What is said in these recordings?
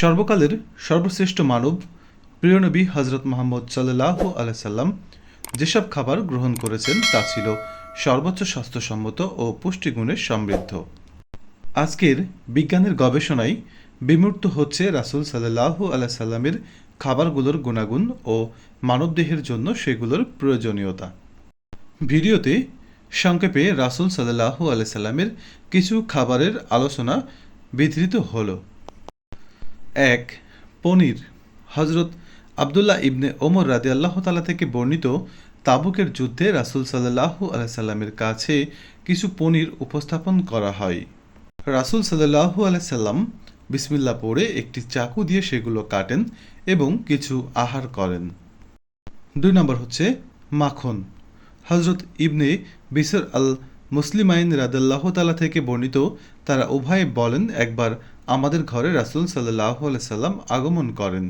সর্বকালের সর্বশ্রেষ্ঠ মানব প্রিয়নবী হজরত মোহাম্মদ সাল্লাহ আলাইসাল্লাম যেসব খাবার গ্রহণ করেছেন তা ছিল সর্বোচ্চ স্বাস্থ্যসম্মত ও পুষ্টিগুণে সমৃদ্ধ। আজকের বিজ্ঞানের গবেষণায় বিমূর্ত হচ্ছে রাসূল সাল্লাহ আলাইসাল্লামের খাবারগুলোর গুণাগুণ ও মানবদেহের জন্য সেগুলোর প্রয়োজনীয়তা। ভিডিওতে সংক্ষেপে রাসূল সাল্লাহ আলাইসাল্লামের কিছু খাবারের আলোচনা বিধৃত হলো। এক, পনির। হজরত আবদুল্লাহ ইবনে ওমর রাদি আল্লাহ তালা থেকে বর্ণিত তাবুকের যুদ্ধে রাসুল সাল্লাহ আলাইসাল্লামের কাছে কিছু পনির উপস্থাপন করা হয়। রাসুল সাল্লাহ আলাইসাল্লাম বিসমিল্লা পড়ে একটি চাকু দিয়ে সেগুলো কাটেন এবং কিছু আহার করেন। দুই নম্বর হচ্ছে মাখন। হজরত ইবনে বিসর আল মুসলিমাইন রাদাল্লাহ তালা থেকে বর্ণিত, তারা উভয়ে বলেন, একবার আমাদের ঘরে রাসুল সাল্লাহ সাল্লাম আগমন করেন।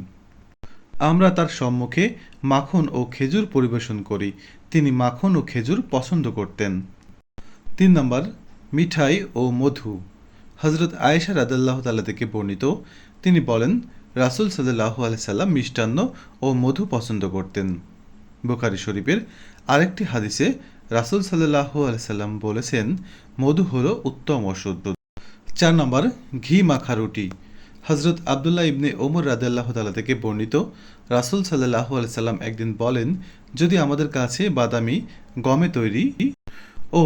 আমরা তার সম্মুখে মাখন ও খেজুর পরিবেশন করি। তিনি মাখন ও খেজুর পছন্দ করতেন। তিন নম্বর, মিঠাই ও মধু। হজরত আয়েশা রাদাল্লাহ তালা থেকে বর্ণিত, তিনি বলেন, রাসুল সাল্লাহ সাল্লাম মিষ্টান্ন ও মধু পছন্দ করতেন। বুখারি শরীফের আরেকটি হাদিসে রাসুল সাল্লাহ সাল্লাম বলেছেন, মধু হলো উত্তম ওষুধ চার নম্বর, ঘি মাখা রুটি। হজরত আবদুল্লাহ ইবনে ওমর রাদাল্লাহ তালা থেকে বর্ণিত, রাসুল সাল্লাহ সাল্লাম একদিন বলেন, যদি আমাদের কাছে বাদামি, গমে তৈরি ও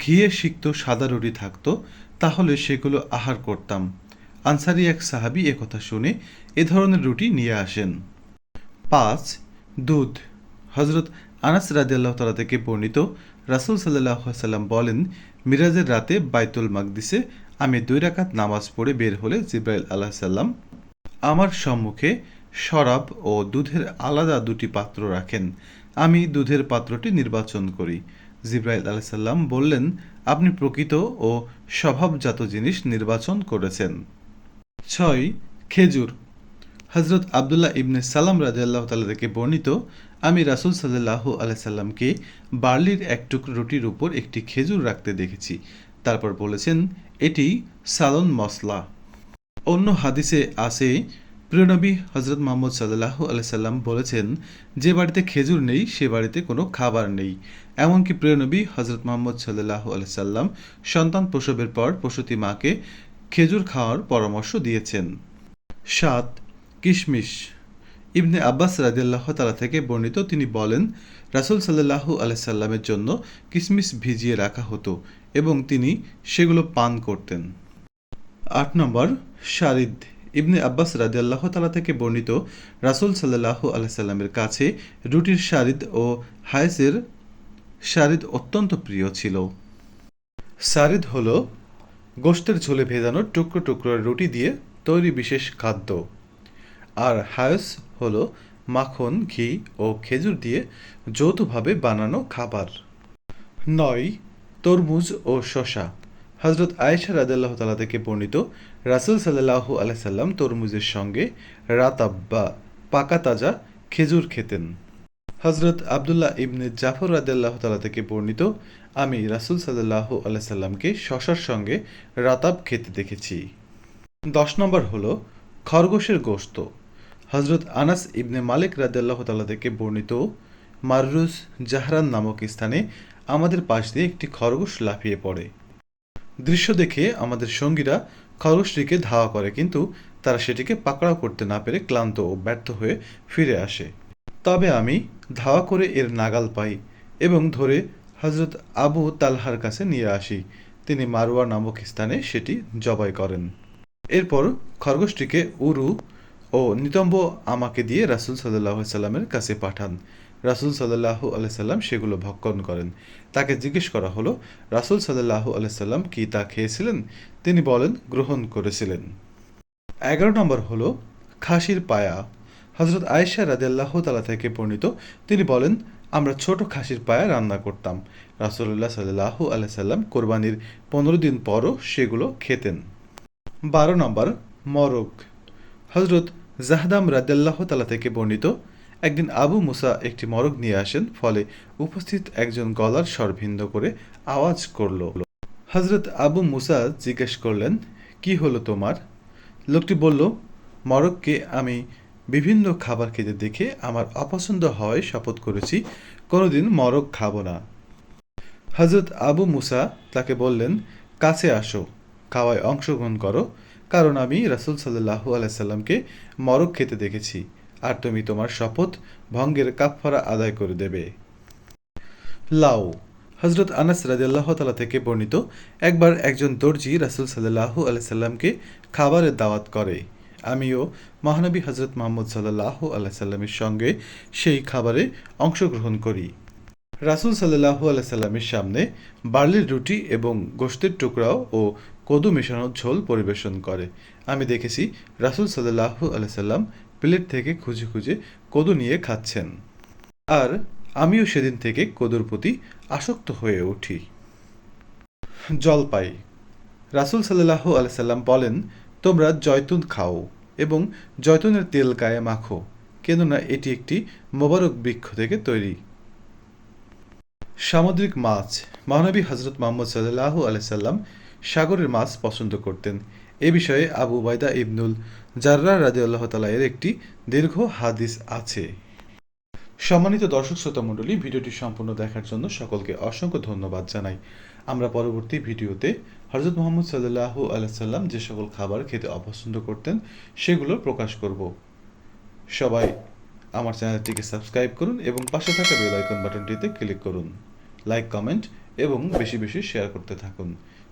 ঘিয়ে সিক্ত সাদা রুটি থাকতো, তাহলে সেগুলো আহার করতাম। আনসারি এক সাহাবি কথা শুনে এ ধরনের রুটি নিয়ে আসেন। পাঁচ, দুধ। হজরত আনাস রাদিয়াল্লাহ তালা থেকে বর্ণিত, রাসুল সাল্লাহ সাল্লাম বলেন, মিরাজের রাতে বাইতুল মাকদিসে আমি দুই রাকাত নামাজ পড়ে বের হলে জিব্রাইল আল্লাহ সাল্লাম আমার সম্মুখে শরাব ও দুধের আলাদা দুটি পাত্র রাখেন। আমি দুধের পাত্রটি নির্বাচন করি। জিব্রাইল আলাহ সাল্লাম বললেন, আপনি প্রকৃত ও স্বভাবজাত জিনিস নির্বাচন করেছেন। ছয়, খেজুর। হজরত আবদুল্লাহ ইবনে সালাম রাজিয়াল্লাহ তাল্লাহ থেকে বর্ণিত, আমি রাসুল সাল্লাহ আলাইসাল্লামকে বার্লির এক টুকরো রুটির উপর একটি খেজুর রাখতে দেখেছি। তারপর বলেছেন এটি সালন মসলা। অন্য হাদিসে আছে প্রিয়নবী হজরত মোহাম্মদ সাল্লাহ আলাইসাল্লাম বলেছেন, যে বাড়িতে খেজুর নেই, সে বাড়িতে কোনো খাবার নেই। এমনকি প্রিয়নবী হজরত মোহাম্মদ সাল্লাহ আলাইসাল্লাম সন্তান প্রসবের পর প্রসূতি মাকে খেজুর খাওয়ার পরামর্শ দিয়েছেন। সাত, কিশমিশ। ইবনে আব্বাস রাদিয়াল্লাহ তালা থেকে বর্ণিত তিনি বলেন, রাসুল সাল্লাহু আলাইসাল্লামের জন্য কিশমিশ ভিজিয়ে রাখা হতো। এবং তিনি সেগুলো পান করতেন। আট নম্বর, শারিদ ইবনে আব্বাস রাদিয়াল্লাহ তালা থেকে বর্ণিত রাসুল সাল্লাহু আলাইসাল্লামের কাছে রুটির শারিদ ও হায়েসের শারিদ অত্যন্ত প্রিয় ছিল। শারিদ হল গোষ্ঠের ঝোলে ভেজানো টুকরো টুকরো রুটি দিয়ে তৈরি বিশেষ খাদ্য। আর হায়স হল মাখন, ঘি ও খেজুর দিয়ে যৌথভাবে বানানো খাবার। নয় তরমুজ ও শশা হজরত আয়েশা রাদাল্লাহ তালা থেকে বর্ণিত রাসুল সাল্লাহু আলাইসাল্লাম তরমুজের সঙ্গে রাতাব বা পাকা তাজা খেজুর খেতেন। হজরত আবদুল্লাহ ইবনে জাফর রাদাল্লাহ তালা থেকে বর্ণিত, আমি রাসুল সাল্লাহু আলাইসাল্লামকে শশার সঙ্গে রাতাব খেতে দেখেছি। দশ নম্বর হলো খরগোশের গোস্ত হজরত আনাস ইবনে মালিক রাদিয়াল্লাহ তাল্লাহ থেকে বর্ণিত, মাররুজ জাহরান নামক স্থানে আমাদের পাশ দিয়ে একটি খরগোশ লাফিয়ে পড়ে। দৃশ্য দেখে আমাদের সঙ্গীরা খরগোশটিকে ধাওয়া করে, কিন্তু তারা সেটিকে পাকড়াও করতে না পেরে ক্লান্ত ও ব্যর্থ হয়ে ফিরে আসে। তবে আমি ধাওয়া করে এর নাগাল পাই এবং ধরে হজরত আবু তালহার কাছে নিয়ে আসি। তিনি মারুয়া নামক স্থানে সেটি জবাই করেন। এরপর খরগোশটিকে উরু ও নিতম্ব আমাকে দিয়ে রাসুল সাল্লাহ সাল্লামের কাছে পাঠান। রাসুল সাল্লাহ আলাইসাল্লাম সেগুলো ভক্ষণ করেন। তাকে জিজ্ঞেস করা হলো, রাসুল সাল্লাহ আলাইসাল্লাম কি তা খেয়েছিলেন? তিনি বলেন, গ্রহণ করেছিলেন। এগারো নম্বর হলো, খাসির পায়া। হজরত আয়েশা রাদিয়াল্লাহ তালা থেকে বর্ণিত, তিনি বলেন, আমরা ছোট খাসির পায়া রান্না করতাম। রাসুল্লাহ সাল্লাহ আলাইসাল্লাম কোরবানির পনেরো দিন পরও সেগুলো খেতেন। বারো নম্বর মরগ হজরত জাহদাম রাদ্দাল্লাহ তালা থেকে বর্ণিত একদিন আবু মুসা একটি মরগ নিয়ে আসেন, ফলে উপস্থিত একজন গলার স্বর ভিন্ন করে আওয়াজ করল। হজরত আবু মুসা জিজ্ঞেস করলেন, কি হলো তোমার? লোকটি বলল মরক্কে আমি বিভিন্ন খাবার খেতে দেখে আমার অপছন্দ হওয়ায় শপথ করেছি, কোনোদিন মরক খাব না। হজরত আবু মুসা তাকে বললেন, কাছে আসো, খাওয়ায় অংশগ্রহণ করো, কারণ আমি রাসুল সাল্লাহু আলাইসাল্লামকে মরক খেতে দেখেছি। আর তুমি তোমার শপথ ভঙ্গের কাফফারা আদায় করে দেবে। লাউ হজরত আনাস রাজিয়াল্লাহ তালা থেকে বর্ণিত একবার একজন দর্জি রাসুল সাল্লাহু আলাইসাল্লামকে খাবারের দাওয়াত করে। আমিও মহানবী হজরত মোহাম্মদ সাল্লাহু আলাইসাল্লামের সঙ্গে সেই খাবারে অংশগ্রহণ করি। রাসুল সাল্লাহু আলাইসাল্লামের সামনে বার্লির রুটি এবং গোশতের টুকরাও ও কদু মেশানো ঝোল পরিবেশন করে। আমি দেখেছি রাসুল সাল্লাহু আলাইসাল্লাম প্লেট থেকে খুঁজে খুঁজে কদু নিয়ে খাচ্ছেন। আর আমিও সেদিন থেকে কদুর প্রতি আসক্ত হয়ে উঠি। জলপাই। রাসুল সাল্লাহ আলাইসাল্লাম বলেন, তোমরা জয়তুন খাও এবং জয়তুনের তেল গায়ে মাখো, কেননা এটি একটি মোবারক বৃক্ষ থেকে তৈরি। সামুদ্রিক মাছ। মহানবী হজরত মোহাম্মদ সাল্লাহ আলাইসাল্লাম সাগরের মাছ পছন্দ করতেন। এ বিষয়ে আবু বাইদা ইবনুল জার্রা রাজি আল্লাহ এর একটি দীর্ঘ হাদিস আছে। সম্মানিত দর্শক শ্রোতা মণ্ডলী, ভিডিওটি সম্পূর্ণ দেখার জন্য সকলকে অসংখ্য ধন্যবাদ জানাই। আমরা পরবর্তী ভিডিওতে হজরত মোহাম্মদ সাল্লাহ আলাইসাল্লাম যে সকল খাবার খেতে অপছন্দ করতেন, সেগুলো প্রকাশ করব। সবাই আমার চ্যানেলটিকে সাবস্ক্রাইব করুন এবং পাশে থাকা বেল আইকন বাটনটিতে ক্লিক করুন। লাইক, কমেন্ট এবং বেশি বেশি শেয়ার করতে থাকুন।